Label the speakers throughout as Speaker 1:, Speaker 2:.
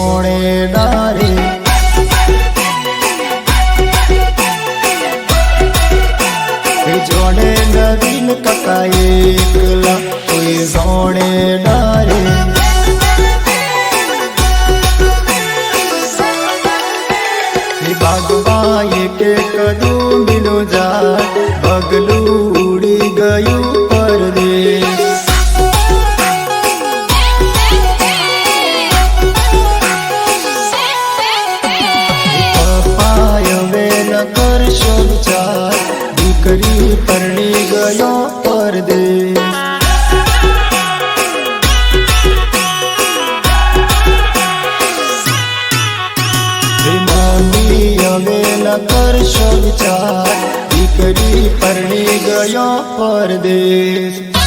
Speaker 1: સોણે ડારે. જોડે નવીન કકા એકલા કોઈ સોણે ડારે. એ એક એક ડુંબીનું ઝાડ પગલું દીકરી પરણી ગયો પરદેશ. હવે ન કરશો વિચાર. દીકરી પરણી ગયો પરદેશ.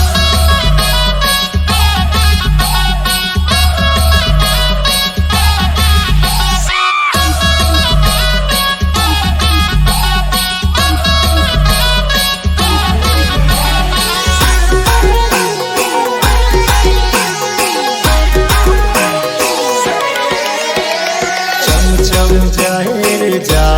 Speaker 1: মায়ের যা